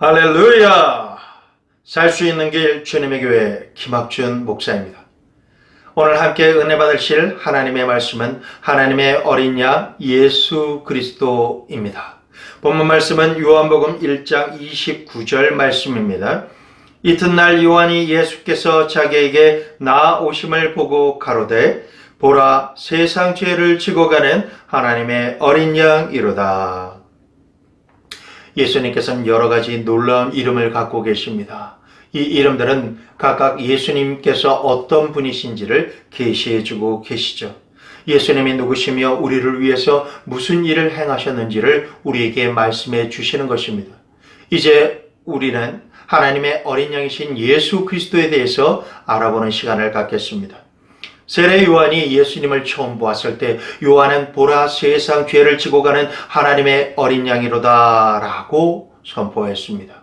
할렐루야! 살 수 있는 길 주님의 교회 김학준 목사입니다. 오늘 함께 은혜 받으실 하나님의 말씀은 하나님의 어린 양 예수 그리스도입니다. 본문 말씀은 요한복음 1장 29절 말씀입니다. 이튿날 요한이 예수께서 자기에게 나오심을 보고 가로되 보라 세상 죄를 지고 가는 하나님의 어린 양이로다. 예수님께서는 여러 가지 놀라운 이름을 갖고 계십니다. 이 이름들은 각각 예수님께서 어떤 분이신지를 계시해 주고 계시죠. 예수님이 누구시며 우리를 위해서 무슨 일을 행하셨는지를 우리에게 말씀해 주시는 것입니다. 이제 우리는 하나님의 어린 양이신 예수 그리스도에 대해서 알아보는 시간을 갖겠습니다. 세례 요한이 예수님을 처음 보았을 때 요한은 보라 세상 죄를 지고 가는 하나님의 어린 양이로다라고 선포했습니다.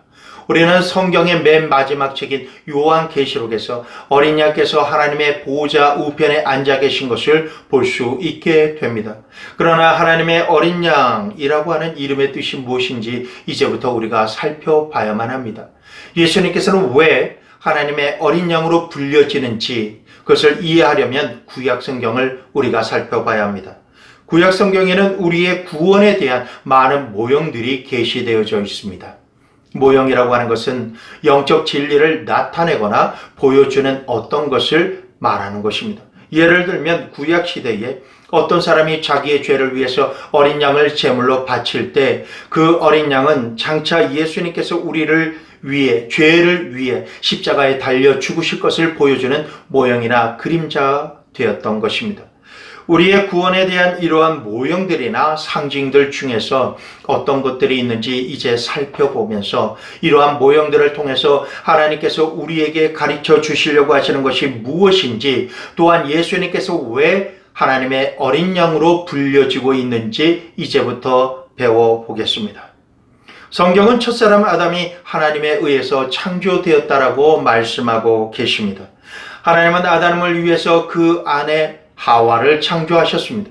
우리는 성경의 맨 마지막 책인 요한 계시록에서 어린 양께서 하나님의 보호자 우편에 앉아 계신 것을 볼 수 있게 됩니다. 그러나 하나님의 어린 양이라고 하는 이름의 뜻이 무엇인지 이제부터 우리가 살펴봐야만 합니다. 예수님께서는 왜 하나님의 어린 양으로 불려지는지 그것을 이해하려면 구약 성경을 우리가 살펴봐야 합니다. 구약 성경에는 우리의 구원에 대한 많은 모형들이 게시되어져 있습니다. 모형이라고 하는 것은 영적 진리를 나타내거나 보여주는 어떤 것을 말하는 것입니다. 예를 들면 구약 시대에 어떤 사람이 자기의 죄를 위해서 어린 양을 제물로 바칠 때 그 어린 양은 장차 예수님께서 우리를 위해 죄를 위해 십자가에 달려 죽으실 것을 보여주는 모형이나 그림자 되었던 것입니다. 우리의 구원에 대한 이러한 모형들이나 상징들 중에서 어떤 것들이 있는지 이제 살펴보면서 이러한 모형들을 통해서 하나님께서 우리에게 가르쳐 주시려고 하시는 것이 무엇인지 또한 예수님께서 왜 하나님의 어린 양으로 불려지고 있는지 이제부터 배워보겠습니다. 성경은 첫사람 아담이 하나님에 의해서 창조되었다라고 말씀하고 계십니다. 하나님은 아담을 위해서 그 안에 하와를 창조하셨습니다.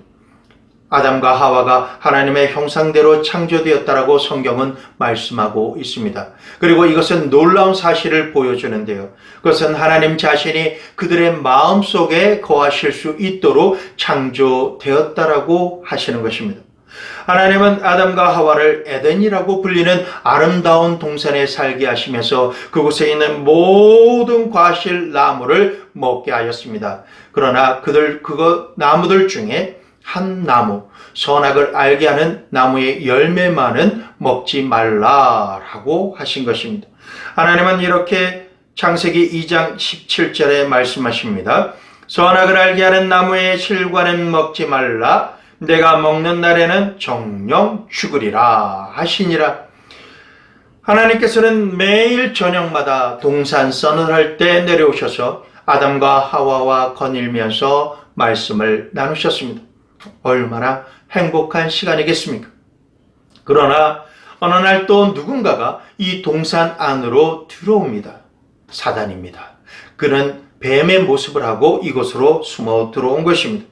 아담과 하와가 하나님의 형상대로 창조되었다라고 성경은 말씀하고 있습니다. 그리고 이것은 놀라운 사실을 보여주는데요. 그것은 하나님 자신이 그들의 마음 속에 거하실 수 있도록 창조되었다라고 하시는 것입니다. 하나님은 아담과 하와를 에덴이라고 불리는 아름다운 동산에 살게 하시면서 그곳에 있는 모든 과실 나무를 먹게 하였습니다. 그러나 그들 그거 나무들 중에 한 나무 선악을 알게 하는 나무의 열매만은 먹지 말라라고 하신 것입니다. 하나님은 이렇게 창세기 2장 17절에 말씀하십니다. 선악을 알게 하는 나무의 실과는 먹지 말라. 내가 먹는 날에는 정령 죽으리라 하시니라. 하나님께서는 매일 저녁마다 동산 선을 할때 내려오셔서 아담과 하와와 거닐면서 말씀을 나누셨습니다. 얼마나 행복한 시간이겠습니까? 그러나 어느 날 또 누군가가 이 동산 안으로 들어옵니다. 사단입니다. 그는 뱀의 모습을 하고 이곳으로 숨어 들어온 것입니다.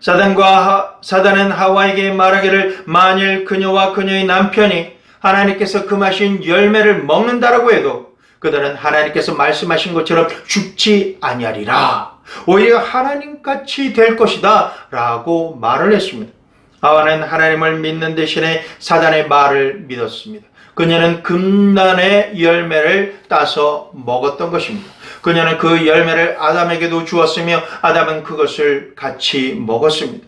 사단과 하, 사단은 하와에게 말하기를 만일 그녀와 그녀의 남편이 하나님께서 금하신 열매를 먹는다라고 해도 그들은 하나님께서 말씀하신 것처럼 죽지 아니하리라. 오히려 하나님같이 될 것이다. 라고 말을 했습니다. 하와는 하나님을 믿는 대신에 사단의 말을 믿었습니다. 그녀는 금난의 열매를 따서 먹었던 것입니다. 그녀는 그 열매를 아담에게도 주었으며 아담은 그것을 같이 먹었습니다.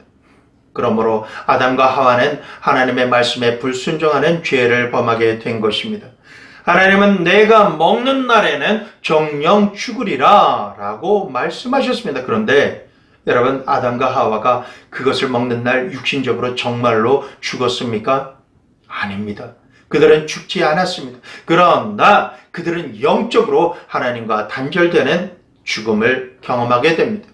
그러므로 아담과 하와는 하나님의 말씀에 불순종하는 죄를 범하게 된 것입니다. 하나님은 내가 먹는 날에는 정령 죽으리라 라고 말씀하셨습니다. 그런데 여러분 아담과 하와가 그것을 먹는 날 육신적으로 정말로 죽었습니까? 아닙니다. 그들은 죽지 않았습니다. 그러나 그들은 영적으로 하나님과 단절되는 죽음을 경험하게 됩니다.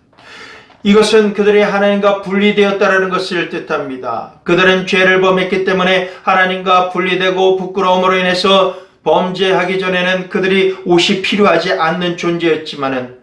이것은 그들이 하나님과 분리되었다라는 것을 뜻합니다. 그들은 죄를 범했기 때문에 하나님과 분리되고 부끄러움으로 인해서 범죄하기 전에는 그들이 옷이 필요하지 않는 존재였지만은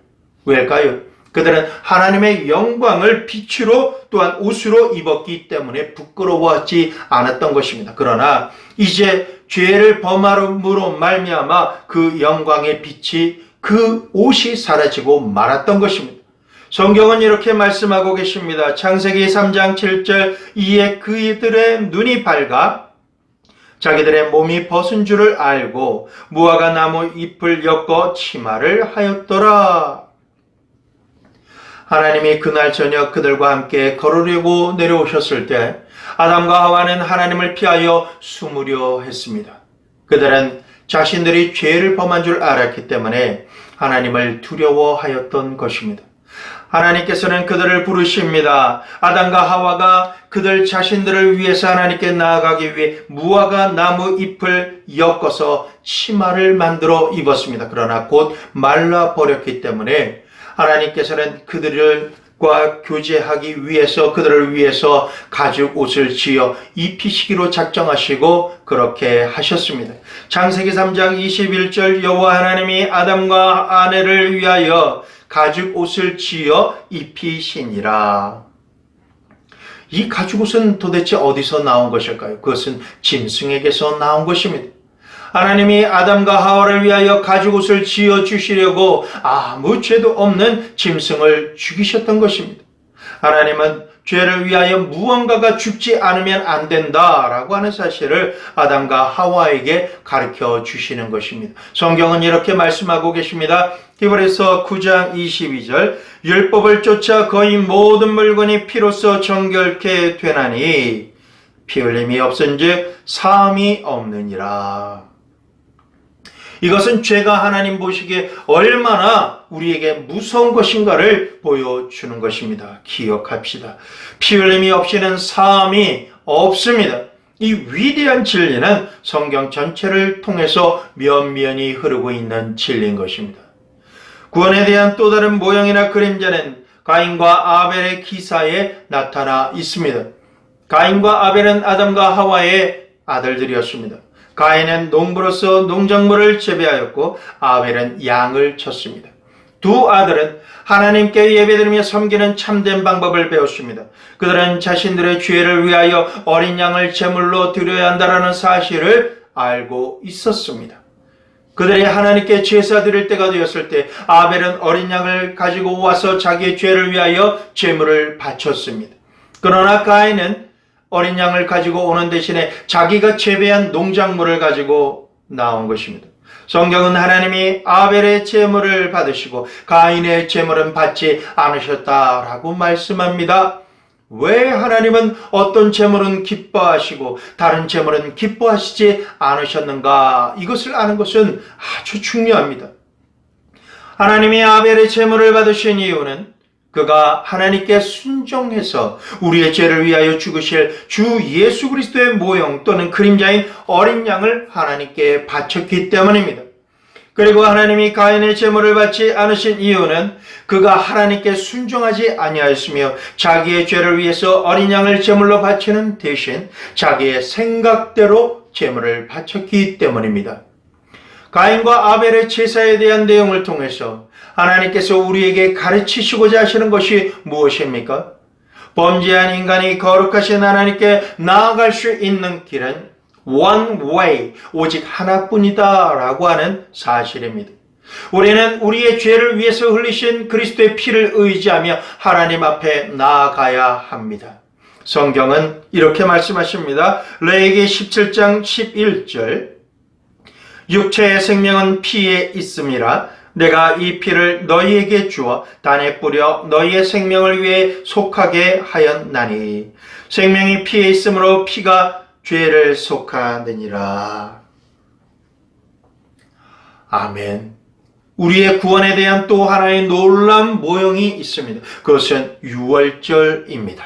왜일까요? 그들은 하나님의 영광을 빛으로 또한 옷으로 입었기 때문에 부끄러워하지 않았던 것입니다. 그러나 이제 죄를 범함으로 말미암아 그 영광의 빛이 그 옷이 사라지고 말았던 것입니다. 성경은 이렇게 말씀하고 계십니다. 창세기 3장 7절 이에 그이들의 눈이 밝아 자기들의 몸이 벗은 줄을 알고 무화과 나무 잎을 엮어 치마를 하였더라. 하나님이 그날 저녁 그들과 함께 걸으려고 내려오셨을 때 아담과 하와는 하나님을 피하여 숨으려 했습니다. 그들은 자신들이 죄를 범한 줄 알았기 때문에 하나님을 두려워하였던 것입니다. 하나님께서는 그들을 부르십니다. 아담과 하와가 그들 자신들을 위해서 하나님께 나아가기 위해 무화과 나무 잎을 엮어서 치마를 만들어 입었습니다. 그러나 곧 말라 버렸기 때문에 하나님께서는 그들과 교제하기 위해서 그들을 위해서 가죽 옷을 지어 입히시기로 작정하시고 그렇게 하셨습니다. 창세기 3장 21절 여호와 하나님이 아담과 아내를 위하여 가죽 옷을 지어 입히시니라. 이 가죽 옷은 도대체 어디서 나온 것일까요? 그것은 짐승에게서 나온 것입니다. 하나님이 아담과 하와를 위하여 가죽 옷을 지어 주시려고 아무 죄도 없는 짐승을 죽이셨던 것입니다. 하나님은 죄를 위하여 무언가가 죽지 않으면 안 된다라고 하는 사실을 아담과 하와에게 가르쳐 주시는 것입니다. 성경은 이렇게 말씀하고 계십니다. 히브리서 9장 22절 율법을 쫓아 거의 모든 물건이 피로써 정결케 되나니 피 흘림이 없은즉 사함이 없느니라. 이것은 죄가 하나님 보시기에 얼마나 우리에게 무서운 것인가를 보여주는 것입니다. 기억합시다. 피 흘림이 없이는 사함이 없습니다. 이 위대한 진리는 성경 전체를 통해서 면면이 흐르고 있는 진리인 것입니다. 구원에 대한 또 다른 모형이나 그림자는 가인과 아벨의 기사에 나타나 있습니다. 가인과 아벨은 아담과 하와의 아들들이었습니다. 가인은 농부로서 농작물을 재배하였고 아벨은 양을 쳤습니다. 두 아들은 하나님께 예배드리며 섬기는 참된 방법을 배웠습니다. 그들은 자신들의 죄를 위하여 어린 양을 제물로 드려야 한다는 사실을 알고 있었습니다. 그들이 하나님께 제사 드릴 때가 되었을 때 아벨은 어린 양을 가지고 와서 자기의 죄를 위하여 제물을 바쳤습니다. 그러나 가인은 어린 양을 가지고 오는 대신에 자기가 재배한 농작물을 가지고 나온 것입니다. 성경은 하나님이 아벨의 제물을 받으시고 가인의 제물은 받지 않으셨다라고 말씀합니다. 왜 하나님은 어떤 제물은 기뻐하시고 다른 제물은 기뻐하시지 않으셨는가? 이것을 아는 것은 아주 중요합니다. 하나님이 아벨의 제물을 받으신 이유는 그가 하나님께 순종해서 우리의 죄를 위하여 죽으실 주 예수 그리스도의 모형 또는 그림자인 어린 양을 하나님께 바쳤기 때문입니다. 그리고 하나님이 가인의 제물을 받지 않으신 이유는 그가 하나님께 순종하지 아니하였으며 자기의 죄를 위해서 어린 양을 제물로 바치는 대신 자기의 생각대로 제물을 바쳤기 때문입니다. 가인과 아벨의 제사에 대한 내용을 통해서 하나님께서 우리에게 가르치시고자 하시는 것이 무엇입니까? 범죄한 인간이 거룩하신 하나님께 나아갈 수 있는 길은 one way, 오직 하나뿐이다 라고 하는 사실입니다. 우리는 우리의 죄를 위해서 흘리신 그리스도의 피를 의지하며 하나님 앞에 나아가야 합니다. 성경은 이렇게 말씀하십니다. 레이기 17장 11절 육체의 생명은 피에 있음이라 내가 이 피를 너희에게 주어 단에 뿌려 너희의 생명을 위해 속하게 하였나니 생명이 피에 있으므로 피가 죄를 속하느니라. 아멘. 우리의 구원에 대한 또 하나의 놀라운 모형이 있습니다. 그것은 유월절입니다.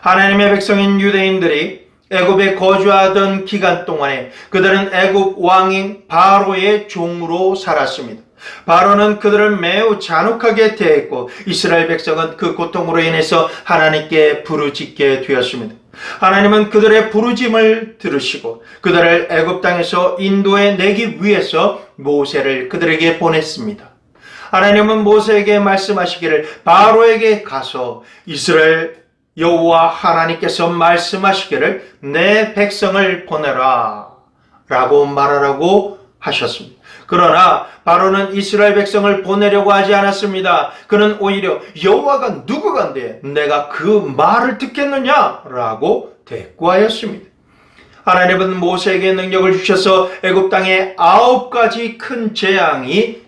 하나님의 백성인 유대인들이 애굽에 거주하던 기간 동안에 그들은 애굽 왕인 바로의 종으로 살았습니다. 바로는 그들을 매우 잔혹하게 대했고 이스라엘 백성은 그 고통으로 인해서 하나님께 부르짖게 되었습니다. 하나님은 그들의 부르짐을 들으시고 그들을 애굽 땅에서 인도해 내기 위해서 모세를 그들에게 보냈습니다. 하나님은 모세에게 말씀하시기를 바로에게 가서 이스라엘 여호와 하나님께서 말씀하시기를 내 백성을 보내라 라고 말하라고 하셨습니다. 그러나 바로는 이스라엘 백성을 보내려고 하지 않았습니다. 그는 오히려 여호와가 누구간데 내가 그 말을 듣겠느냐라고 대꾸하였습니다. 하나님은 모세에게 능력을 주셔서 애굽 땅에 아홉 가지 큰 재앙이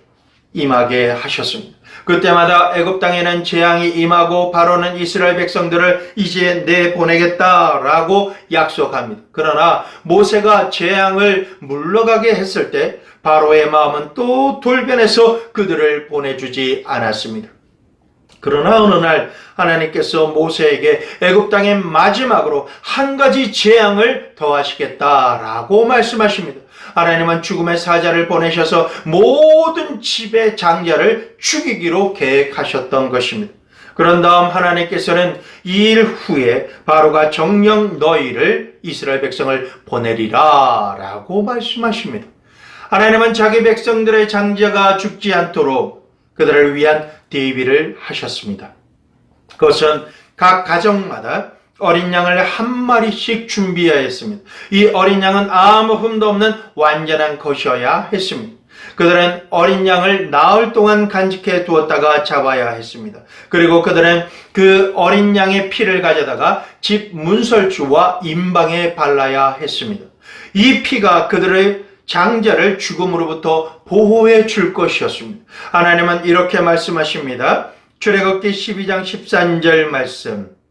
임하게 하셨습니다. 그때마다 애굽 땅에는 재앙이 임하고 바로는 이스라엘 백성들을 이제 내보내겠다라고 약속합니다. 그러나 모세가 재앙을 물러가게 했을 때 바로의 마음은 또 돌변해서 그들을 보내주지 않았습니다. 그러나 어느 날 하나님께서 모세에게 애굽 땅의 마지막으로 한 가지 재앙을 더하시겠다라고 말씀하십니다. 하나님은 죽음의 사자를 보내셔서 모든 집의 장자를 죽이기로 계획하셨던 것입니다. 그런 다음 하나님께서는 이 일 후에 바로가 정령 너희를 이스라엘 백성을 보내리라 라고 말씀하십니다. 하나님은 자기 백성들의 장자가 죽지 않도록 그들을 위한 대비를 하셨습니다. 그것은 각 가정마다 어린 양을 한 마리씩 준비하였습니다. 이 어린 양은 아무 흠도 없는 완전한 것이어야 했습니다. 그들은 어린 양을 나흘 동안 간직해 두었다가 잡아야 했습니다. 그리고 그들은 그 어린 양의 피를 가져다가 집 문설주와 임방에 발라야 했습니다. 이 피가 그들의 장자를 죽음으로부터 보호해 줄 것이었습니다. 하나님은 이렇게 말씀하십니다. 출애굽기 12장 13절 말씀.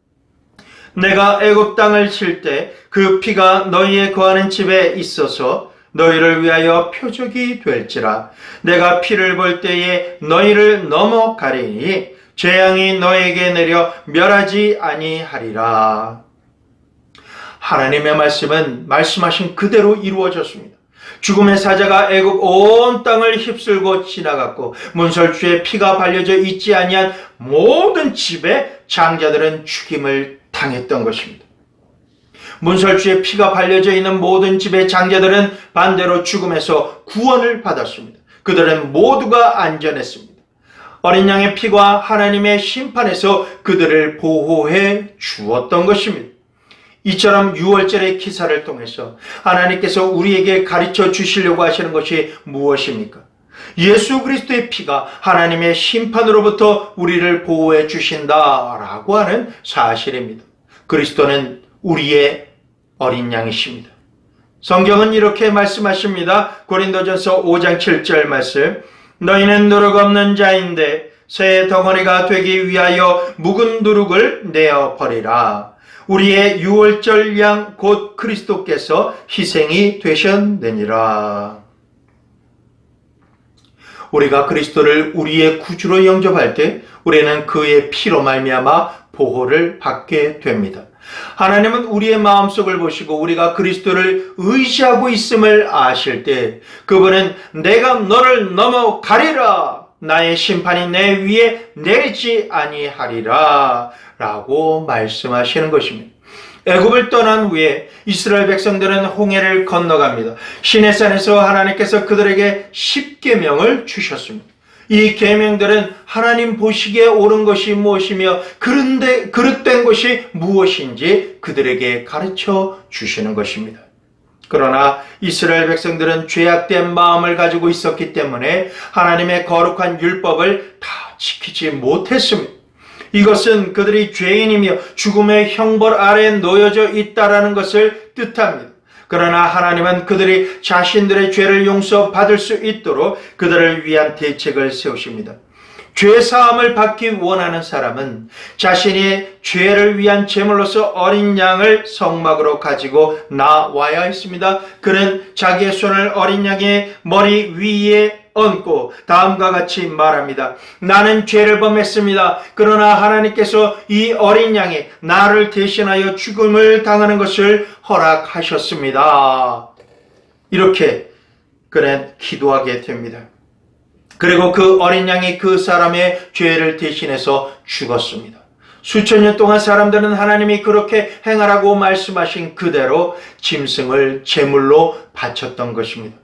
내가 애굽 땅을 칠 때 그 피가 너희의 거하는 집에 있어서 너희를 위하여 표적이 될지라 내가 피를 볼 때에 너희를 넘어가리니 재앙이 너에게 내려 멸하지 아니하리라. 하나님의 말씀은 말씀하신 그대로 이루어졌습니다. 죽음의 사자가 애굽 온 땅을 휩쓸고 지나갔고 문설주의 피가 발려져 있지 아니한 모든 집의 장자들은 죽임을 당했던 것입니다. 문설주의 피가 발려져 있는 모든 집의 장자들은 반대로 죽음에서 구원을 받았습니다. 그들은 모두가 안전했습니다. 어린 양의 피가 하나님의 심판에서 그들을 보호해 주었던 것입니다. 이처럼 6월절의 기사를 통해서 하나님께서 우리에게 가르쳐 주시려고 하시는 것이 무엇입니까? 예수 그리스도의 피가 하나님의 심판으로부터 우리를 보호해 주신다라고 하는 사실입니다. 그리스도는 우리의 어린 양이십니다. 성경은 이렇게 말씀하십니다. 고린도전서 5장 7절 말씀. 너희는 누룩 없는 자인데 새 덩어리가 되기 위하여 묵은 누룩을 내어 버리라. 우리의 유월절 양 곧 그리스도께서 희생이 되셨느니라. 우리가 그리스도를 우리의 구주로 영접할 때 우리는 그의 피로 말미암아 보호를 받게 됩니다. 하나님은 우리의 마음속을 보시고 우리가 그리스도를 의지하고 있음을 아실 때 그분은 내가 너를 넘어 가리라 나의 심판이 내 위에 내리지 아니하리라 라고 말씀하시는 것입니다. 애굽을 떠난 후에 이스라엘 백성들은 홍해를 건너갑니다. 시내산에서 하나님께서 그들에게 십계명을 주셨습니다. 이 계명들은 하나님 보시기에 옳은 것이 무엇이며 그런데 그릇된 것이 무엇인지 그들에게 가르쳐 주시는 것입니다. 그러나 이스라엘 백성들은 죄악된 마음을 가지고 있었기 때문에 하나님의 거룩한 율법을 다 지키지 못했습니다. 이것은 그들이 죄인이며 죽음의 형벌 아래에 놓여져 있다라는 것을 뜻합니다. 그러나 하나님은 그들이 자신들의 죄를 용서받을 수 있도록 그들을 위한 대책을 세우십니다. 죄 사함을 받기 원하는 사람은 자신이 죄를 위한 제물로서 어린 양을 성막으로 가지고 나와야 했습니다. 그는 자기의 손을 어린 양의 머리 위에 얹고 다음과 같이 말합니다. 나는 죄를 범했습니다. 그러나 하나님께서 이 어린 양이 나를 대신하여 죽음을 당하는 것을 허락하셨습니다. 이렇게 그는 기도하게 됩니다. 그리고 그 어린 양이 그 사람의 죄를 대신해서 죽었습니다. 수천 년 동안 사람들은 하나님이 그렇게 행하라고 말씀하신 그대로 짐승을 제물로 바쳤던 것입니다.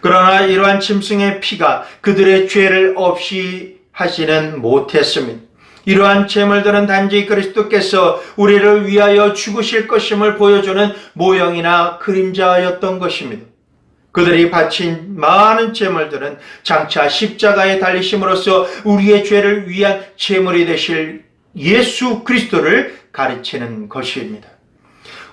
그러나 이러한 짐승의 피가 그들의 죄를 없이 하지는 못했습니다. 이러한 제물들은 단지 그리스도께서 우리를 위하여 죽으실 것임을 보여주는 모형이나 그림자였던 것입니다. 그들이 바친 많은 제물들은 장차 십자가에 달리심으로써 우리의 죄를 위한 제물이 되실 예수 그리스도를 가르치는 것입니다.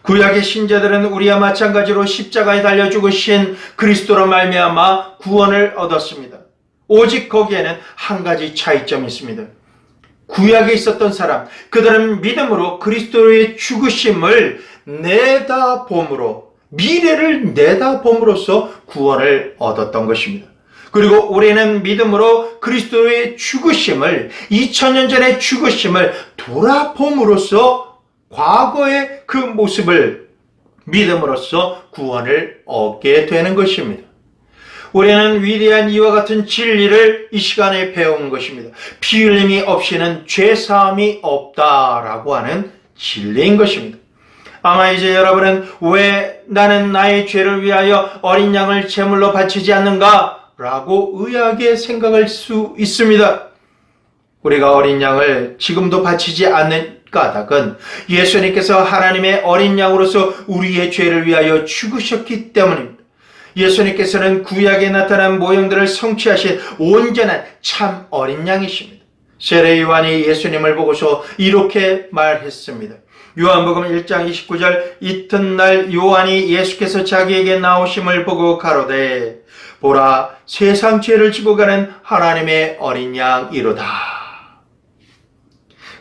구약의 신자들은 우리와 마찬가지로 십자가에 달려 죽으신 그리스도로 말미암아 구원을 얻었습니다. 오직 거기에는 한 가지 차이점이 있습니다. 구약에 있었던 사람, 그들은 믿음으로 그리스도의 죽으심을 내다봄으로 미래를 내다봄으로써 구원을 얻었던 것입니다. 그리고 우리는 믿음으로 그리스도의 죽으심을 2000년 전의 죽으심을 돌아봄으로써 과거의 그 모습을 믿음으로써 구원을 얻게 되는 것입니다. 우리는 위대한 이와 같은 진리를 이 시간에 배운 것입니다. 피 흘림이 없이는 죄 사함이 없다라고 하는 진리인 것입니다. 아마 이제 여러분은 왜 나는 나의 죄를 위하여 어린 양을 제물로 바치지 않는가? 라고 의아하게 생각할 수 있습니다. 우리가 어린 양을 지금도 바치지 않는 까닭은 예수님께서 하나님의 어린 양으로서 우리의 죄를 위하여 죽으셨기 때문입니다. 예수님께서는 구약에 나타난 모형들을 성취하신 온전한 참 어린 양이십니다. 세례 요한이 예수님을 보고서 이렇게 말했습니다. 요한복음 1장 29절 이튿날 요한이 예수께서 자기에게 나오심을 보고 가로되 보라 세상 죄를 지고 가는 하나님의 어린 양이로다.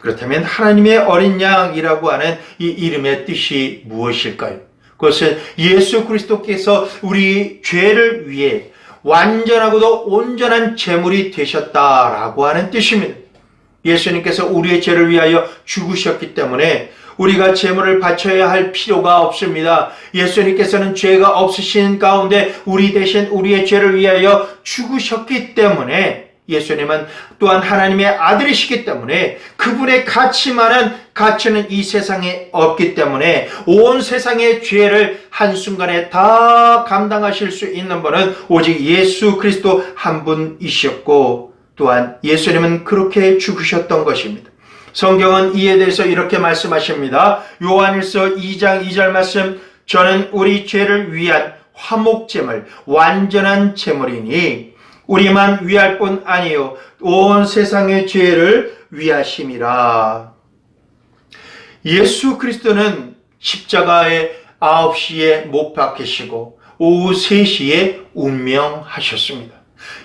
그렇다면 하나님의 어린 양이라고 하는 이 이름의 뜻이 무엇일까요? 그것은 예수 그리스도께서 우리 죄를 위해 완전하고도 온전한 제물이 되셨다라고 하는 뜻입니다. 예수님께서 우리의 죄를 위하여 죽으셨기 때문에 우리가 제물을 바쳐야 할 필요가 없습니다. 예수님께서는 죄가 없으신 가운데 우리 대신 우리의 죄를 위하여 죽으셨기 때문에 예수님은 또한 하나님의 아들이시기 때문에 그분의 가치만은 가치는 이 세상에 없기 때문에 온 세상의 죄를 한순간에 다 감당하실 수 있는 분은 오직 예수 그리스도 한 분이셨고 또한 예수님은 그렇게 죽으셨던 것입니다. 성경은 이에 대해서 이렇게 말씀하십니다. 요한일서 2장 2절 말씀 저는 우리 죄를 위한 화목제물 완전한 제물이니 우리만 위할 뿐 아니요 온 세상의 죄를 위하심이라. 예수 그리스도는 십자가에 9시에 못 박히시고 오후 3시에 운명하셨습니다.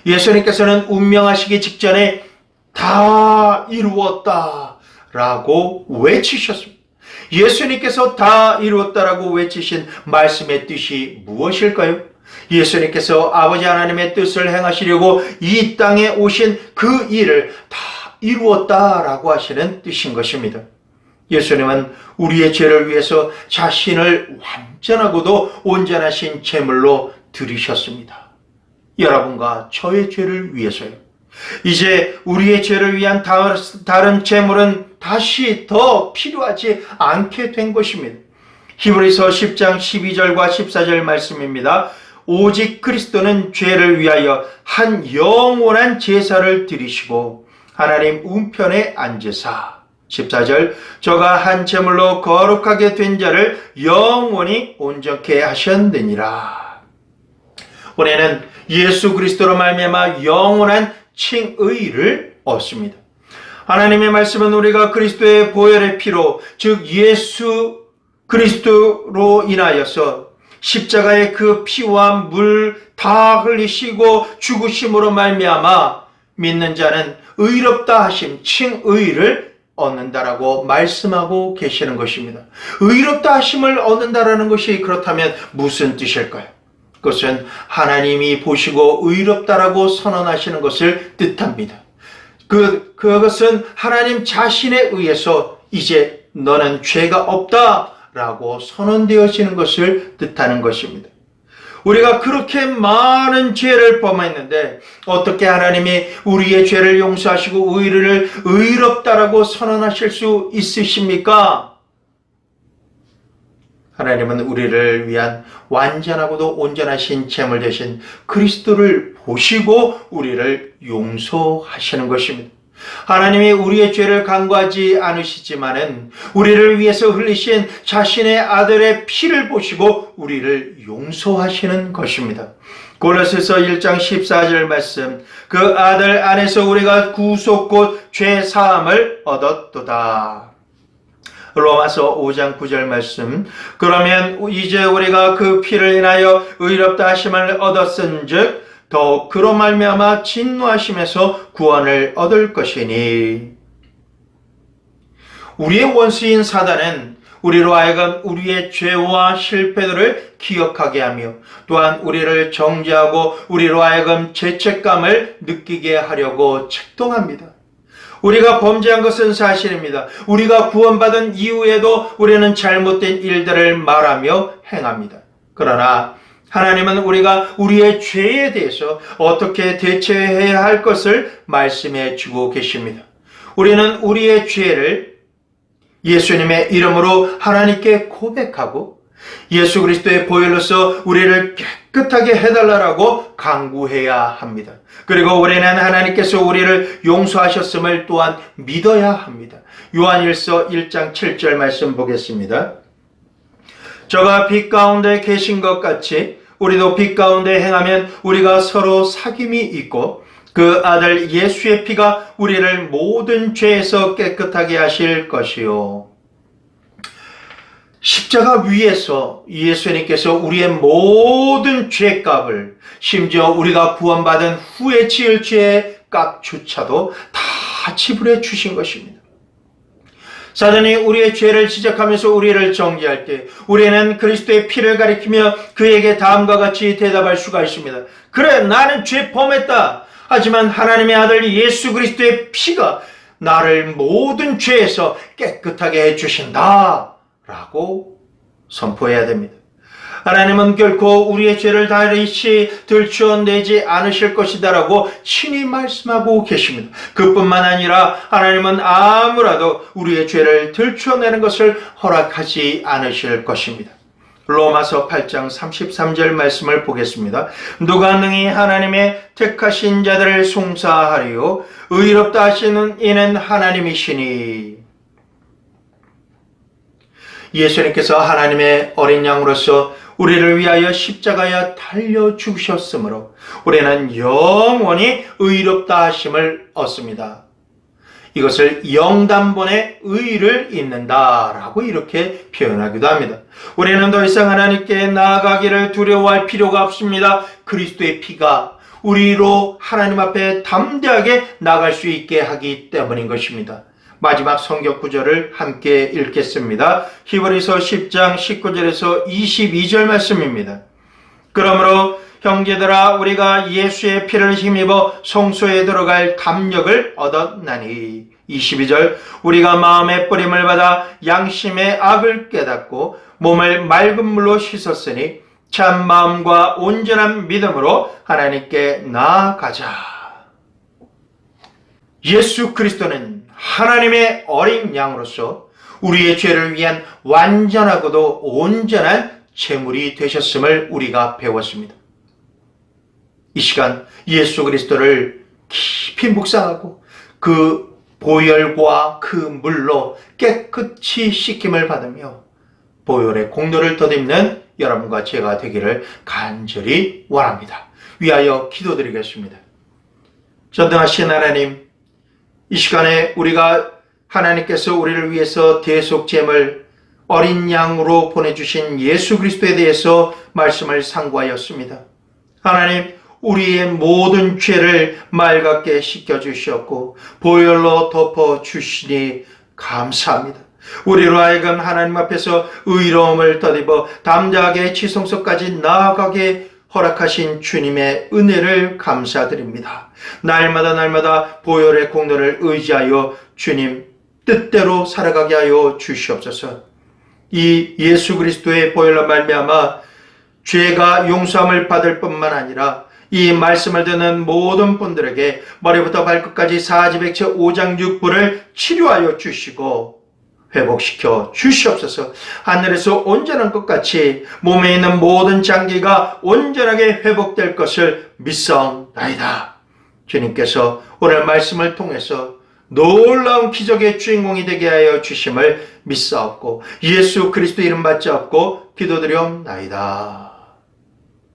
예수님께서는 운명하시기 직전에 다 이루었다 라고 외치셨습니다. 예수님께서 다 이루었다라고 외치신 말씀의 뜻이 무엇일까요? 예수님께서 아버지 하나님의 뜻을 행하시려고 이 땅에 오신 그 일을 다 이루었다라고 하시는 뜻인 것입니다. 예수님은 우리의 죄를 위해서 자신을 완전하고도 온전하신 제물로 드리셨습니다. 여러분과 저의 죄를 위해서요. 이제 우리의 죄를 위한 다른 제물은 다시 더 필요하지 않게 된 것입니다. 히브리서 10장 12절과 14절 말씀입니다. 오직 그리스도는 죄를 위하여 한 영원한 제사를 드리시고 하나님 우편에 앉으사 14절 저가 한 제물로 거룩하게 된 자를 영원히 온전케 하셨느니라. 우리는 예수 그리스도로 말미암아 영원한 칭의를 얻습니다. 하나님의 말씀은 우리가 그리스도의 보혈의 피로 즉 예수 그리스도로 인하여서 십자가의 그 피와 물 다 흘리시고 죽으심으로 말미암아 믿는 자는 의롭다 하심 칭의를 얻는다라고 말씀하고 계시는 것입니다. 의롭다 하심을 얻는다라는 것이 그렇다면 무슨 뜻일까요? 그것은 하나님이 보시고 의롭다라고 선언하시는 것을 뜻합니다. 그, 그것은 하나님 자신에 의해서 이제 너는 죄가 없다 라고 선언되어지는 것을 뜻하는 것입니다. 우리가 그렇게 많은 죄를 범했는데 어떻게 하나님이 우리의 죄를 용서하시고 의를 의롭다라고 선언하실 수 있으십니까? 하나님은 우리를 위한 완전하고도 온전하신 제물 대신 그리스도를 보시고 우리를 용서하시는 것입니다. 하나님이 우리의 죄를 간과하지 않으시지만은 우리를 위해서 흘리신 자신의 아들의 피를 보시고 우리를 용서하시는 것입니다. 골로새서 1장 14절 말씀 그 아들 안에서 우리가 구속 곧 죄 사함을 얻었도다. 로마서 5장 9절 말씀 그러면 이제 우리가 그 피를 인하여 의롭다 하심을 얻었은즉 더욱 그로 말미암아 진노하심에서 구원을 얻을 것이니 우리의 원수인 사단은 우리로 하여금 우리의 죄와 실패들을 기억하게 하며 또한 우리를 정죄하고 우리로 하여금 죄책감을 느끼게 하려고 책동합니다. 우리가 범죄한 것은 사실입니다. 우리가 구원받은 이후에도 우리는 잘못된 일들을 말하며 행합니다. 그러나 하나님은 우리가 우리의 죄에 대해서 어떻게 대처해야 할 것을 말씀해 주고 계십니다. 우리는 우리의 죄를 예수님의 이름으로 하나님께 고백하고 예수 그리스도의 보혈로서 우리를 깨끗하게 해달라고 강구해야 합니다. 그리고 우리는 하나님께서 우리를 용서하셨음을 또한 믿어야 합니다. 요한일서 1장 7절 말씀 보겠습니다. 저가 빛 가운데 계신 것 같이 우리도 빛 가운데 행하면 우리가 서로 사귐이 있고 그 아들 예수의 피가 우리를 모든 죄에서 깨끗하게 하실 것이요. 십자가 위에서 예수님께서 우리의 모든 죄값을 심지어 우리가 구원받은 후에 지을 죄의 값조차도 다 지불해 주신 것입니다. 사단이 우리의 죄를 지적하면서 우리를 정죄할 때 우리는 그리스도의 피를 가리키며 그에게 다음과 같이 대답할 수가 있습니다. 그래 나는 죄 범했다. 하지만 하나님의 아들 예수 그리스도의 피가 나를 모든 죄에서 깨끗하게 해주신다. 라고 선포해야 됩니다. 하나님은 결코 우리의 죄를 다시 들추어 내지 않으실 것이다라고 친히 말씀하고 계십니다. 그뿐만 아니라 하나님은 아무라도 우리의 죄를 들추어내는 것을 허락하지 않으실 것입니다. 로마서 8장 33절 말씀을 보겠습니다. 누가 능히 하나님의 택하신 자들을 송사하리요 의롭다 하시는 이는 하나님이시니 예수님께서 하나님의 어린 양으로서 우리를 위하여 십자가에 달려 죽으셨으므로 우리는 영원히 의롭다 하심을 얻습니다. 이것을 영단본의 의를 잇는다라고 이렇게 표현하기도 합니다. 우리는 더 이상 하나님께 나아가기를 두려워할 필요가 없습니다. 그리스도의 피가 우리로 하나님 앞에 담대하게 나갈 수 있게 하기 때문인 것입니다. 마지막 성경 구절을 함께 읽겠습니다. 히브리서 10장 19절에서 22절 말씀입니다. 그러므로 형제들아 우리가 예수의 피를 힘입어 성소에 들어갈 담력을 얻었나니 22절 우리가 마음의 뿌림을 받아 양심의 악을 깨닫고 몸을 맑은 물로 씻었으니 참 마음과 온전한 믿음으로 하나님께 나아가자. 예수 그리스도는 하나님의 어린 양으로서 우리의 죄를 위한 완전하고도 온전한 제물이 되셨음을 우리가 배웠습니다. 이 시간 예수 그리스도를 깊이 묵상하고 그 보혈과 그 물로 깨끗이 씻김을 받으며 보혈의 공로를 덧입는 여러분과 제가 되기를 간절히 원합니다. 위하여 기도드리겠습니다. 전등하신 하나님, 이 시간에 우리가 하나님께서 우리를 위해서 대속잼을 어린 양으로 보내주신 예수 그리스도에 대해서 말씀을 상고하였습니다. 하나님, 우리의 모든 죄를 맑게 씻겨주셨고, 보혈로 덮어주시니 감사합니다. 우리로 하여금 하나님 앞에서 의로움을 덧입어 담대하게 지성소까지 나아가게 허락하신 주님의 은혜를 감사드립니다. 날마다 날마다 보혈의 공로를 의지하여 주님 뜻대로 살아가게 하여 주시옵소서. 이 예수 그리스도의 보혈로 말미암아 죄가 용서함을 받을 뿐만 아니라 이 말씀을 듣는 모든 분들에게 머리부터 발끝까지 사지백체 오장육부를 치료하여 주시고 회복시켜 주시옵소서. 하늘에서 온전한 것 같이 몸에 있는 모든 장기가 온전하게 회복될 것을 믿사옵나이다. 주님께서 오늘 말씀을 통해서 놀라운 기적의 주인공이 되게 하여 주심을 믿사옵고 예수 그리스도 이름 받자옵고 기도드리옵나이다.